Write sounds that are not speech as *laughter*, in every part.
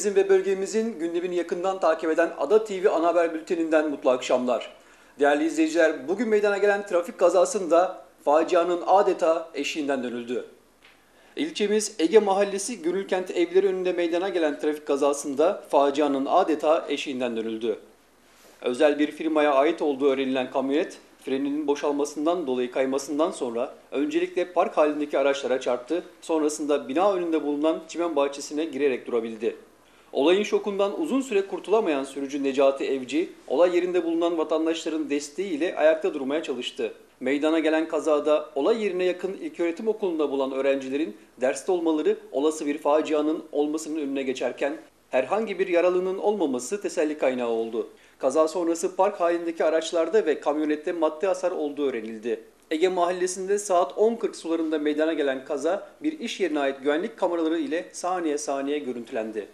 İlimizin ve bölgemizin gündemini yakından takip eden Ada TV ana haber bülteninden mutlu akşamlar. Değerli izleyiciler, bugün meydana gelen trafik kazasında facianın adeta eşiğinden dönüldü. İlçemiz Ege Mahallesi Gönülkent evleri önünde meydana gelen trafik kazasında facianın adeta eşiğinden dönüldü. Özel bir firmaya ait olduğu öğrenilen kamyonet freninin boşalmasından dolayı kaymasından sonra öncelikle park halindeki araçlara çarptı, sonrasında bina önünde bulunan çimen bahçesine girerek durabildi. Olayın şokundan uzun süre kurtulamayan sürücü Necati Evci, olay yerinde bulunan vatandaşların desteğiyle ayakta durmaya çalıştı. Meydana gelen kazada olay yerine yakın ilköğretim okulunda bulan öğrencilerin derste olmaları olası bir facianın olmasının önüne geçerken herhangi bir yaralının olmaması teselli kaynağı oldu. Kaza sonrası park halindeki araçlarda ve kamyonette maddi hasar olduğu öğrenildi. Ege Mahallesi'nde saat 10.40 sularında meydana gelen kaza bir iş yerine ait güvenlik kameraları ile saniye saniye görüntülendi.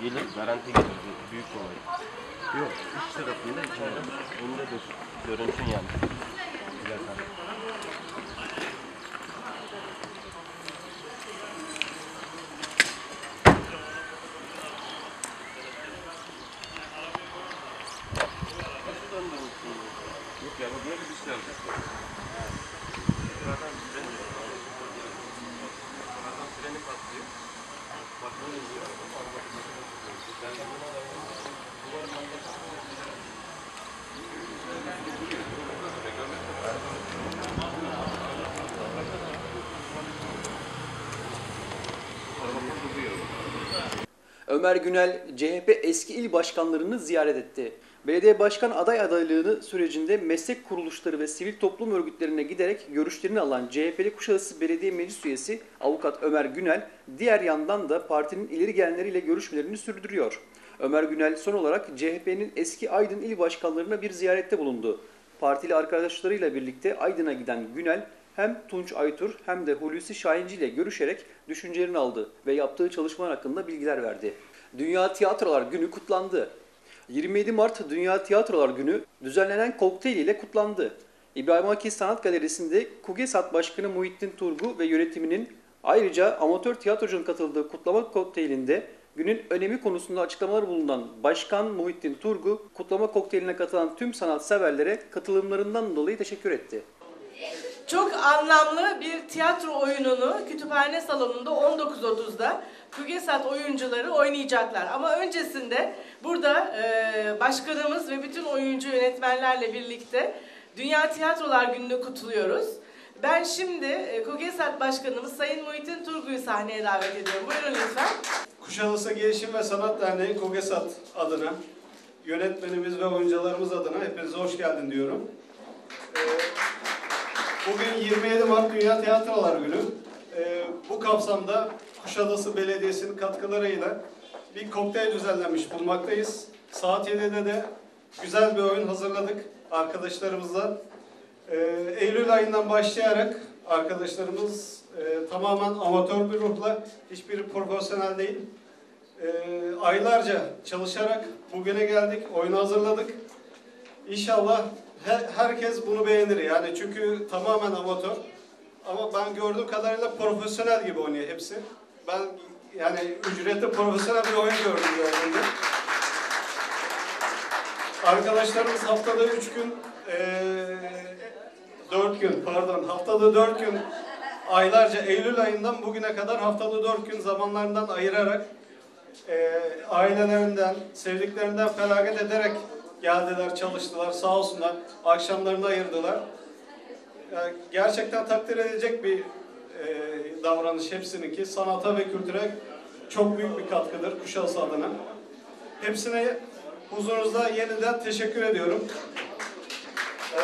Gelir garanti gelir büyük olay. Yok iç tarafında içeride önünde de görünsün yani. Güzel tabii. Yok ya bu böyle bir şey olacak. Sıradan freni Sıradan freni patlıyor. Bak böyle oluyor. Ömer Günel, CHP eski il başkanlarını ziyaret etti. Belediye başkan aday adaylığını sürecinde meslek kuruluşları ve sivil toplum örgütlerine giderek görüşlerini alan CHP'li Kuşadası Belediye Meclis Üyesi Avukat Ömer Günel, diğer yandan da partinin ileri gelenleriyle görüşmelerini sürdürüyor. Ömer Günel son olarak CHP'nin eski Aydın il başkanlarına bir ziyarette bulundu. Partili arkadaşlarıyla birlikte Aydın'a giden Günel, hem Tunç Aytur hem de Hulusi Şahinci ile görüşerek düşüncelerini aldı ve yaptığı çalışmalar hakkında bilgiler verdi. Dünya Tiyatrolar Günü kutlandı. 27 Mart Dünya Tiyatrolar Günü düzenlenen kokteyl ile kutlandı. İbrahim Aki Sanat Galerisi'nde KUGESAT Başkanı Muhittin Turgu ve yönetiminin ayrıca amatör tiyatrocunun katıldığı kutlama kokteylinde günün önemi konusunda açıklamalar bulunan Başkan Muhittin Turgu, kutlama kokteyline katılan tüm sanatseverlere katılımlarından dolayı teşekkür etti. Çok anlamlı bir tiyatro oyununu kütüphane salonunda 19.30'da Kugesat oyuncuları oynayacaklar. Ama öncesinde Burada e, başkanımız ve bütün oyuncu yönetmenlerle birlikte Dünya Tiyatrolar Günü'nü kutluyoruz. Ben şimdi e, KOGESAT Başkanımız Sayın Muhittin Turguy'u sahneye davet ediyorum. Buyurun lütfen. Kuşadası Gelişim ve Sanat Derneği KOGESAT adına, yönetmenimiz ve oyuncularımız adına hepinize hoş geldin diyorum. Ee, Bugün 27 Mart Dünya Tiyatrolar Günü. Ee, Bu kapsamda Kuşadası Belediyesi'nin katkılarıyla bir kokteyl düzenlenmiş bulunmaktayız. Saat 7'de de güzel bir oyun hazırladık arkadaşlarımızla. Ee, Eylül ayından başlayarak arkadaşlarımız e, tamamen amatör bir ruhla, hiçbiri profesyonel değil. Ee, aylarca çalışarak bugüne geldik, oyunu hazırladık. İnşallah he- herkes bunu beğenir yani çünkü tamamen amatör. Ama ben gördüğüm kadarıyla profesyonel gibi oynuyor hepsi. Ben yani ücretli profesyonel bir oyun gördüm gördüğümde. Arkadaşlarımız haftada üç gün, eee dört gün pardon, haftada dört gün aylarca Eylül ayından bugüne kadar haftada dört gün zamanlarından ayırarak eee, ailelerinden, sevdiklerinden feragat ederek geldiler, çalıştılar. Sağ olsunlar. Akşamlarını ayırdılar. Yani gerçekten takdir edilecek bir davranış hepsininki. Sanata ve kültüre çok büyük bir katkıdır Kuşadası adına. Hepsine huzurunuzda yeniden teşekkür ediyorum. Ee,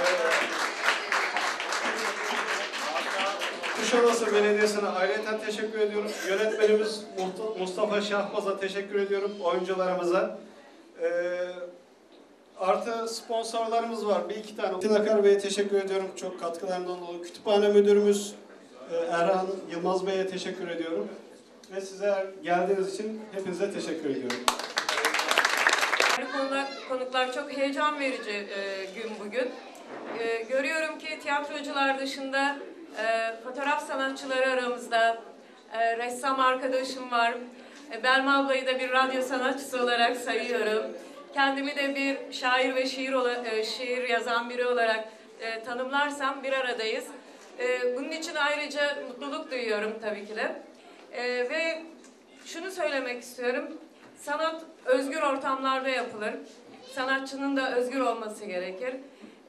Kuşadası Belediyesi'ne ayrıca teşekkür ediyorum. Yönetmenimiz Mustafa Şahbaz'a teşekkür ediyorum. Oyuncularımıza. Ee, artı sponsorlarımız var. Bir iki tane. Metin Akar Bey'e teşekkür ediyorum. Çok katkılarından dolayı. Kütüphane Müdürümüz Erhan Yılmaz Bey'e teşekkür ediyorum. Ve size geldiğiniz için hepinize teşekkür ediyorum. Konular, konuklar çok heyecan verici e, gün bugün. E, görüyorum ki tiyatrocular dışında e, fotoğraf sanatçıları aramızda, e, ressam arkadaşım var. E, Belma ablayı da bir radyo sanatçısı olarak sayıyorum. Kendimi de bir şair ve şiir, ola- e, şiir yazan biri olarak e, tanımlarsam bir aradayız. E, bunun için ayrıca mutluluk duyuyorum tabii ki de. E, ve şunu söylemek istiyorum. Sanat özgür ortamlarda yapılır. Sanatçının da özgür olması gerekir.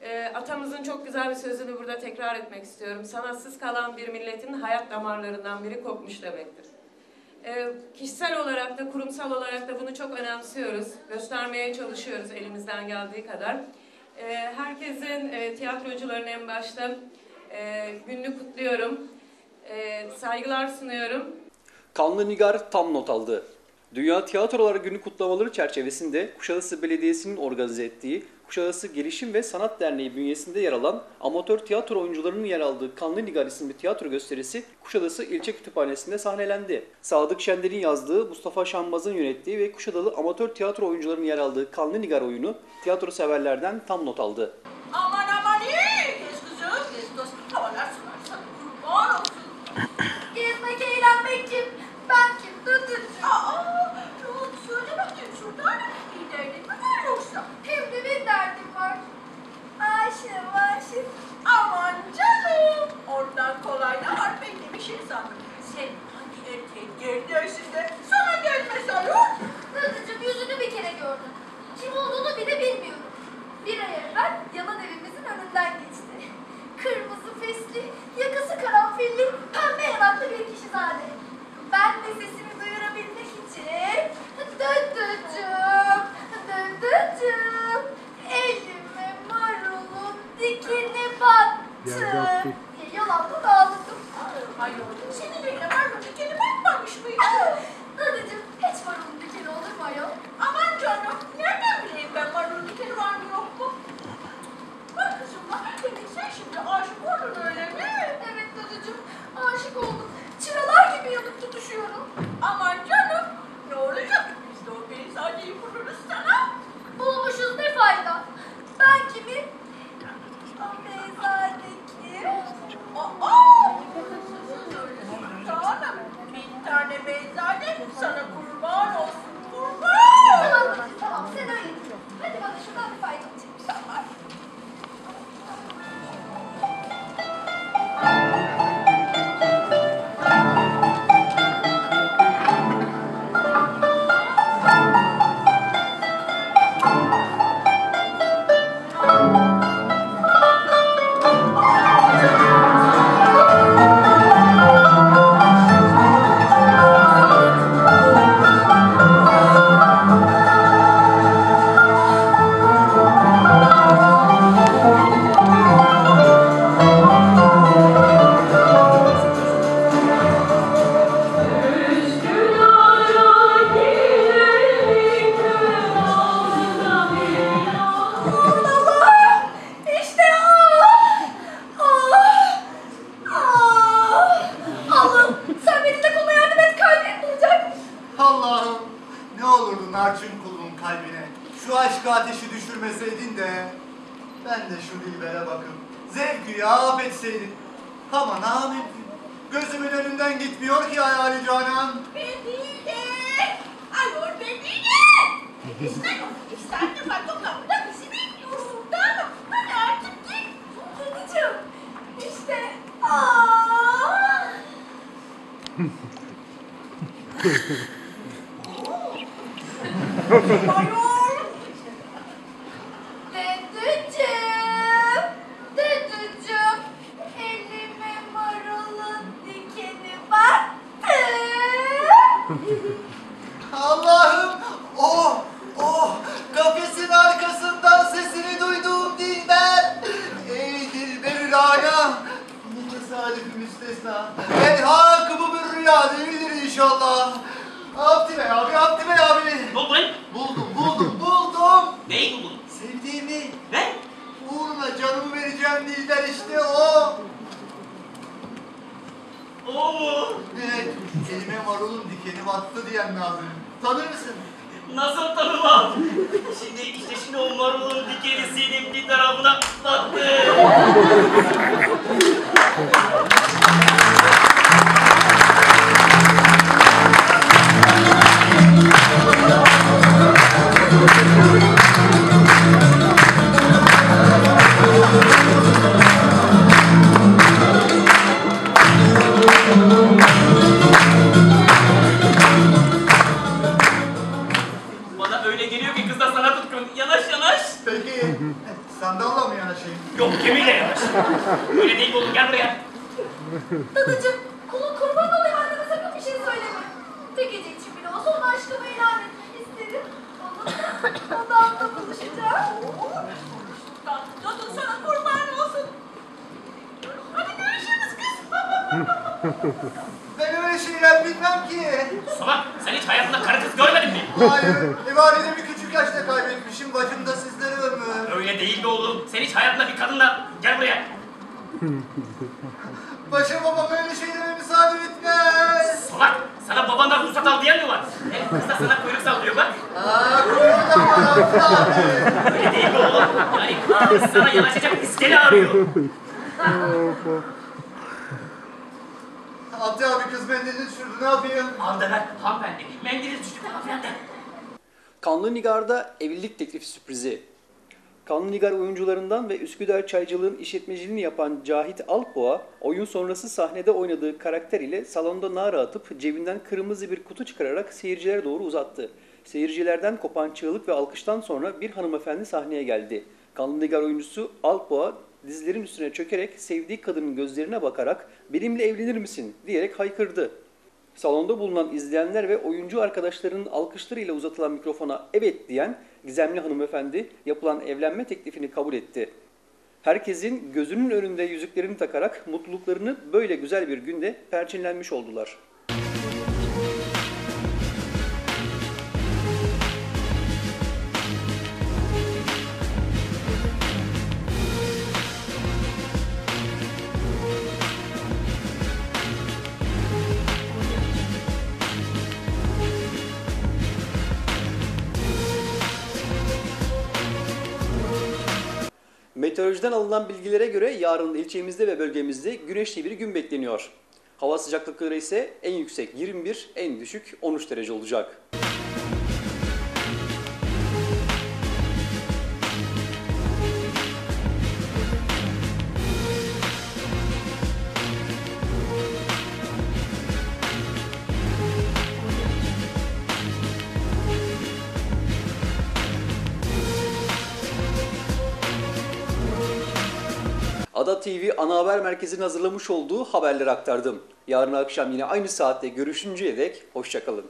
Ee, atamızın çok güzel bir sözünü burada tekrar etmek istiyorum. Sanatsız kalan bir milletin hayat damarlarından biri kopmuş demektir. Ee, kişisel olarak da kurumsal olarak da bunu çok önemsiyoruz. Göstermeye çalışıyoruz elimizden geldiği kadar. Ee, herkesin, e, tiyatrocuların en başta e, gününü kutluyorum. E, saygılar sunuyorum. Kanlı Nigar tam not aldı. Dünya Tiyatrolar Günü kutlamaları çerçevesinde Kuşadası Belediyesi'nin organize ettiği Kuşadası Gelişim ve Sanat Derneği bünyesinde yer alan amatör tiyatro oyuncularının yer aldığı Kanlı Nigar isimli tiyatro gösterisi Kuşadası İlçe Kütüphanesi'nde sahnelendi. Sadık Şender'in yazdığı, Mustafa Şambaz'ın yönettiği ve Kuşadalı amatör tiyatro oyuncularının yer aldığı Kanlı Nigar oyunu tiyatro severlerden tam not aldı. Aman aman iyi. Geç kızım, geç dostum. Havalar sular sana kurban olsun. Gezmek, eğlenmek kim? Ben kim? Dıdıcı. Aa, ne oldu söyle bakayım şuradan. Bir derdin mi var yoksa? Hem de bir derdim var. Aşığım, aşığım. Aman canım. Oradan kolay ne var ben de bir şey sandım. Sen hangi erkeğin geldi de sana gelmez ayol. Dıdıcım yüzünü bir kere gördüm. Kim olduğunu bile bilmiyorum. Bir ay evvel yalan evimizin önünden geçti. Kırmızı fesli, yakası karanfilli, pembe yanaklı bir kişi zade. Ben de sesimi duyurabilmek için Dıdıcım, Dıdıcım, elime marulun dikini battı. Diye yalanla dağıldım. Ayol senin eline var mı dikeni bakmamış mıydı? Dıdıcım hiç marulun dikeni olur mu ayol? Aman canım nereden bileyim ben marulun dikeni var mı yok mu? Bak kızım bak demek sen şimdi aşık oldun öyle mi? Evet dadıcım, aşık oldum. Çıralar gibi yanıp tutuşuyorum. Bakın. Zevkü ya etseydim. Ama ne mümkün. Gözümün önünden gitmiyor ki hayali canan. Ben. Ayol ben ister de Fatma burada bizi bekliyorsun da. Hadi artık git. Gideceğim. İşte. Aa! *laughs* Ayol. Tesadüf müstesna! Elhak bu bir rüya değildir inşallah! Abdi Bey abi, Abdi Bey abi! Ne oldu lan? Buldum, buldum, buldum! Neyi buldun? Sevdiğimi, Ne? uğruna canımı vereceğim Dilber işte o! O mu? Evet, elime marulun dikeni battı diyen Nazım. Tanır mısın? Nasıl tanımam? Şimdi işte şimdi o marulun dikeni senin bir tarafına battı. Dadacığım, kulun kurban olayım anneme sakın bir şey söyleme. Tek gece için bile olsa ona aşkımı ilan etmek isterim. Onunla odamda buluşacağım. Tatlı sana kurban olsun. Hadi görüşürüz kız. Ben öyle şeyler bilmem ki. Salak sen hiç hayatında karı kız görmedin mi? Hayır, ibarede bir küçük yaşta kaybetmişim. Bacım da sizleri ömür. Öyle değil be oğlum. Sen hiç hayatında bir kadınla gel buraya. Paşa babam öyle şeylere müsaade etmez. Salak sana babandan ruhsat al diyen mi var? Hem kız da sana kuyruk sallıyor bak. Aa, kuyruğundan var Abdi abi. Öyle değil mi oğlum? Yani kız sana yanaşacak iskele arıyor. Abdi abi kız mendilini düşürdü, ne yapayım? Al da ver hanımefendi. Mendili düştü falan filan de. Kanlı Nigar'da evlilik teklifi sürprizi. Kanlı Nigar oyuncularından ve Üsküdar Çaycılığın işletmeciliğini yapan Cahit Alpboğa, oyun sonrası sahnede oynadığı karakter ile salonda nara atıp cebinden kırmızı bir kutu çıkararak seyircilere doğru uzattı. Seyircilerden kopan çığlık ve alkıştan sonra bir hanımefendi sahneye geldi. Kanlı Nigar oyuncusu Alpboğa dizlerin üstüne çökerek sevdiği kadının gözlerine bakarak benimle evlenir misin diyerek haykırdı. Salonda bulunan izleyenler ve oyuncu arkadaşlarının alkışlarıyla uzatılan mikrofona evet diyen gizemli hanımefendi yapılan evlenme teklifini kabul etti. Herkesin gözünün önünde yüzüklerini takarak mutluluklarını böyle güzel bir günde perçinlenmiş oldular. Meteorolojiden alınan bilgilere göre yarın ilçemizde ve bölgemizde güneşli bir gün bekleniyor. Hava sıcaklıkları ise en yüksek 21, en düşük 13 derece olacak. Ada TV ana haber merkezinin hazırlamış olduğu haberleri aktardım. Yarın akşam yine aynı saatte görüşünceye dek hoşçakalın.